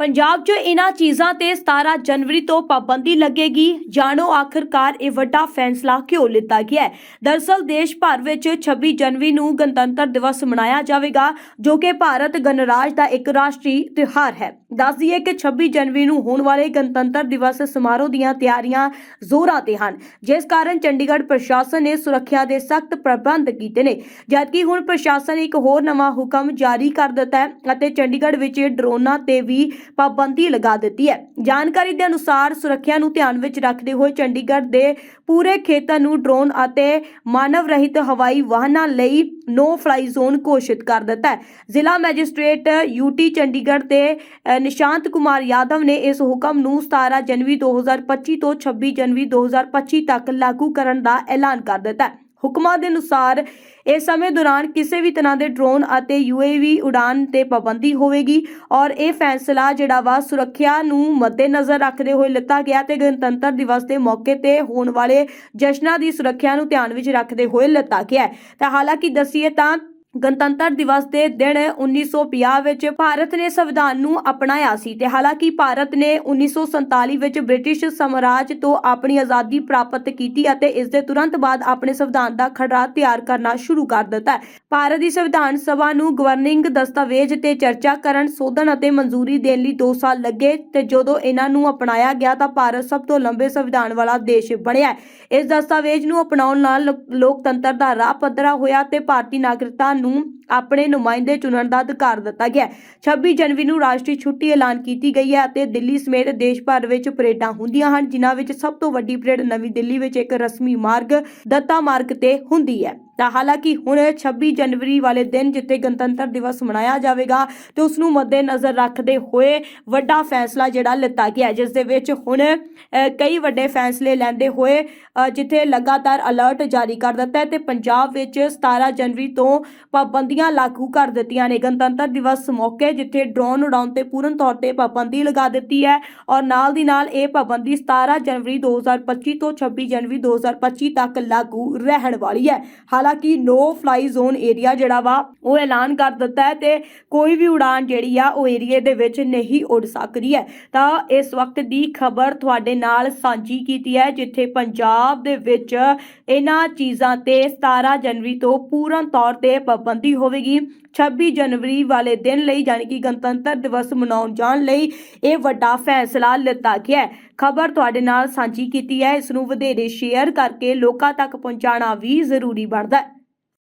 ਪੰਜਾਬ 'ਚ ਇਹਨਾਂ ਚੀਜ਼ਾਂ ਤੇ 17 ਜਨਵਰੀ ਤੋਂ ਪਾਬੰਦੀ ਲੱਗੇਗੀ। ਜਾਣੋ, ਆਖਰਕਾਰ ਇਹ ਵੱਡਾ ਫੈਸਲਾ ਕਿਉਂ ਲਿੱਤਾ ਗਿਆ ਹੈ? ਦਰਸਲ, ਦੇਸ਼ ਭਰ ਵਿੱਚ 26 ਜਨਵਰੀ ਨੂੰ ਗਣਤੰਤਰ ਦਿਵਸ ਮਨਾਇਆ ਜਾਵੇਗਾ, ਜੋ ਕਿ ਭਾਰਤ ਗਣਰਾਜ ਦਾ ਇੱਕ ਰਾਸ਼ਟਰੀ ਤਿਉਹਾਰ ਹੈ। ਦੱਸ ਦਈਏ ਕਿ 26 ਜਨਵਰੀ ਨੂੰ ਹੋਣ ਵਾਲੇ ਗਣਤੰਤਰ ਦਿਵਸ ਸਮਾਰੋਹ ਦੀਆਂ ਤਿਆਰੀਆਂ ਜ਼ੋਰਾਂ ਤੇ ਹਨ, ਜਿਸ ਕਾਰਨ ਚੰਡੀਗੜ੍ਹ ਪ੍ਰਸ਼ਾਸਨ ਨੇ ਸੁਰੱਖਿਆ ਦੇ ਸਖਤ ਪ੍ਰਬੰਧ ਕੀਤੇ ਨੇ, ਜਦਕਿ ਹੁਣ ਪ੍ਰਸ਼ਾਸਨ ਨੇ ਇੱਕ ਹੋਰ ਨਵਾਂ ਹੁਕਮ ਜਾਰੀ ਕਰ ਦਿੱਤਾ ਹੈ ਅਤੇ ਚੰਡੀਗੜ੍ਹ ਵਿੱਚ ਡਰੋਨਾਂ ਤੇ ਵੀ ਪਾਬੰਦੀ ਲਗਾ ਦਿੱਤੀ ਹੈ। ਜਾਣਕਾਰੀ ਦੇ ਅਨੁਸਾਰ ਸੁਰੱਖਿਆ ਨੂੰ ਧਿਆਨ ਵਿੱਚ ਰੱਖਦੇ ਹੋਏ ਚੰਡੀਗੜ੍ਹ ਦੇ ਪੂਰੇ ਖੇਤਰ ਨੂੰ ਡਰੋਨ ਅਤੇ ਮਾਨਵ ਰਹਿਤ ਹਵਾਈ ਵਾਹਨਾਂ ਲਈ ਨੋ ਫਲਾਈ ਜ਼ੋਨ ਘੋਸ਼ਿਤ ਕਰ ਦਿੱਤਾ ਹੈ। ਜ਼ਿਲ੍ਹਾ ਮੈਜਿਸਟ੍ਰੇਟ ਯੂਟੀ ਚੰਡੀਗੜ੍ਹ ਦੇ ਨਿਸ਼ਾਂਤ ਕੁਮਾਰ ਯਾਦਵ ਨੇ ਇਸ ਹੁਕਮ ਨੂੰ 17 ਜਨਵਰੀ 2025 ਤੋਂ 26 ਜਨਵਰੀ 2025 ਤੱਕ ਲਾਗੂ ਕਰਨ ਦਾ ਐਲਾਨ ਕਰ ਦਿੱਤਾ ਹੈ। ਹੁਕਮਾਂ ਦੇ ਅਨੁਸਾਰ ਇਸ ਸਮੇਂ ਦੌਰਾਨ ਕਿਸੇ ਵੀ ਤਰ੍ਹਾਂ ਦੇ ਡਰੋਨ ਅਤੇ ਯੂਏਵੀ ਉਡਾਨ ਤੇ ਪਾਬੰਦੀ ਹੋਵੇਗੀ ਔਰ ਇਹ ਫੈਸਲਾ ਜਿਹੜਾ ਵਾ ਸੁਰੱਖਿਆ ਨੂੰ ਮੱਦੇਨਜ਼ਰ ਰੱਖਦੇ ਹੋਏ ਲਿੱਤਾ ਗਿਆ ਤੇ ਗਣਤੰਤਰ ਦਿਵਸ ਦੇ ਮੌਕੇ ਤੇ ਹੋਣ ਵਾਲੇ ਜਸ਼ਨਾਂ ਦੀ ਸੁਰੱਖਿਆ ਨੂੰ ਧਿਆਨ ਵਿੱਚ ਰੱਖਦੇ ਹੋਏ ਲਿੱਤਾ ਗਿਆ ਹੈ। ਤਾਂ ਹਾਲਾਂਕਿ ਦਸੀਏ ਤਾਂ ਗਣਤੰਤਰ ਦਿਵਸ ਦੇ ਦਿਨ 1950 ਵਿੱਚ ਭਾਰਤ ਨੇ ਸੰਵਿਧਾਨ ਨੂੰ ਅਪਣਾਇਆ ਸੀ ਤੇ ਹਾਲਾਂਕਿ ਭਾਰਤ ਨੇ 1947 ਵਿੱਚ ਬ੍ਰਿਟਿਸ਼ ਸਮਰਾਜ ਤੋਂ ਆਪਣੀ ਆਜ਼ਾਦੀ ਪ੍ਰਾਪਤ ਕੀਤੀ ਅਤੇ ਇਸ ਦੇ ਤੁਰੰਤ ਬਾਅਦ ਆਪਣੇ ਸੰਵਿਧਾਨ ਦਾ ਖਰੜਾ ਤਿਆਰ ਕਰਨਾ ਸ਼ੁਰੂ ਕਰ ਦਿੱਤਾ। ਭਾਰਤ ਦੀ ਸੰਵਿਧਾਨ ਸਭਾ ਨੂੰ ਗਵਰਨਿੰਗ ਦਸਤਾਵੇਜ਼ ਤੇ ਚਰਚਾ ਕਰਨ, ਸੋਧਣ ਅਤੇ ਮਨਜ਼ੂਰੀ ਦੇਣ ਲਈ 2 ਸਾਲ ਲੱਗੇ ਤੇ ਜਦੋਂ ਇਹਨਾਂ ਨੂੰ ਅਪਣਾਇਆ ਗਿਆ ਤਾਂ ਭਾਰਤ ਸਭ ਤੋਂ ਲੰਬੇ ਸੰਵਿਧਾਨ ਵਾਲਾ ਦੇਸ਼ ਬਣਿਆ। ਇਸ ਦਸਤਾਵੇਜ਼ ਨੂੰ ਅਪਣਾਉਣ ਨਾਲ ਲੋਕਤੰਤਰ ਦਾ ਰਾਹ ਪੱਧਰਾ ਹੋਇਆ ਤੇ ਭਾਰਤੀ ਨਾਗਰਿਕਤਾ ਨੂੰ ਆਪਣੇ ਨੁਮਾਇੰਦੇ ਚੁਣਨ ਦਾ ਅਧਿਕਾਰ ਦਿੱਤਾ ਗਿਆ ਹੈ। 26 ਜਨਵਰੀ ਨੂੰ ਰਾਸ਼ਟਰੀ ਛੁੱਟੀ ਐਲਾਨ ਕੀਤੀ ਗਈ ਹੈ ਅਤੇ ਦਿੱਲੀ ਸਮੇਤ ਦੇਸ਼ ਭਰ ਵਿੱਚ ਪਰੇਡਾਂ ਹੁੰਦੀਆਂ ਹਨ, ਜਿਨ੍ਹਾਂ ਵਿੱਚ ਸਭ ਤੋਂ ਵੱਡੀ ਪਰੇਡ ਨਵੀਂ ਦਿੱਲੀ ਵਿੱਚ ਇੱਕ ਰਸਮੀ ਮਾਰਗ, ਦੱਤਾ ਮਾਰਗ ਤੇ ਹੁੰਦੀ ਹੈ ਤਾਂ ਹਾਲਾਂਕਿ ਹੁਣ 26 ਜਨਵਰੀ ਵਾਲੇ ਦਿਨ ਜਿੱਥੇ ਗਣਤੰਤਰ ਦਿਵਸ ਮਨਾਇਆ ਜਾਵੇਗਾ ਤੇ ਉਸ ਨੂੰ ਮੱਦੇਨਜ਼ਰ ਰੱਖਦੇ ਹੋਏ ਵੱਡਾ ਫੈਸਲਾ ਜਿਹੜਾ ਲਿੱਤਾ ਗਿਆ, ਜਿਸ ਦੇ ਵਿੱਚ ਹੁਣ ਕਈ ਵੱਡੇ ਫੈਸਲੇ ਲੈਂਦੇ ਹੋਏ ਜਿੱਥੇ ਲਗਾਤਾਰ ਅਲਰਟ ਜਾਰੀ ਕਰ ਦਿੱਤਾ ਹੈ ਤੇ ਪੰਜਾਬ ਵਿੱਚ 17 ਜਨਵਰੀ ਤੋਂ ਪਾਬੰਦੀਆਂ ਲਾਗੂ ਕਰ ਦਿੱਤੀਆਂ ਨੇ। ਗਣਤੰਤਰ ਦਿਵਸ ਮੌਕੇ ਜਿੱਥੇ ਡਰੋਨ ਉਡਾਉਣ ਤੇ ਪੂਰਨ ਤੌਰ ਤੇ ਪਾਬੰਦੀ ਲਗਾ ਦਿੱਤੀ ਹੈ ਔਰ ਨਾਲ ਦੀ ਨਾਲ ਇਹ ਪਾਬੰਦੀ 17 ਜਨਵਰੀ 2025 ਤੋਂ 26 ਜਨਵਰੀ 2025 ਤੱਕ ਲਾਗੂ ਰਹਿਣ ਵਾਲੀ ਹੈ। ਹਾਲਾਂਕਿ ਨੋ ਫਲਾਈ ਜ਼ੋਨ ਏਰੀਆ ਜਿਹੜਾ ਵਾ, ਉਹ ਐਲਾਨ ਕਰ ਦਿੱਤਾ ਹੈ ਤੇ ਕੋਈ ਵੀ ਉਡਾਨ ਜਿਹੜੀ ਆ, ਉਹ ਏਰੀਏ ਦੇ ਵਿੱਚ ਨਹੀਂ ਉੱਡ ਸਕਦੀ ਹੈ। ਤਾਂ ਇਸ ਵਕਤ ਦੀ ਖਬਰ ਤੁਹਾਡੇ ਨਾਲ ਸਾਂਝੀ ਕੀਤੀ ਹੈ, ਜਿੱਥੇ ਪੰਜਾਬ ਦੇ ਵਿੱਚ ਇਹਨਾਂ ਚੀਜ਼ਾਂ ਤੇ 17 ਜਨਵਰੀ ਤੋਂ ਪੂਰਨ ਤੌਰ ਤੇ ਪਾਬੰਦੀ ਹੋਵੇਗੀ। 26 ਜਨਵਰੀ ਵਾਲੇ ਦਿਨ ਲਈ ਯਾਨੀ ਕਿ ਗਣਤੰਤਰ ਦਿਵਸ ਮਨਾਉਣ ਜਾਣ ਲਈ ਇਹ ਵੱਡਾ ਫੈਸਲਾ ਲਿੱਤਾ ਗਿਆ ਹੈ। ਖਬਰ ਤੁਹਾਡੇ ਨਾਲ ਸਾਂਝੀ ਕੀਤੀ ਹੈ, ਇਸ ਨੂੰ ਵਧੇਰੇ ਸ਼ੇਅਰ ਕਰਕੇ ਲੋਕਾਂ ਤੱਕ ਪਹੁੰਚਾਉਣਾ ਵੀ ਜ਼ਰੂਰੀ ਬਣਦਾ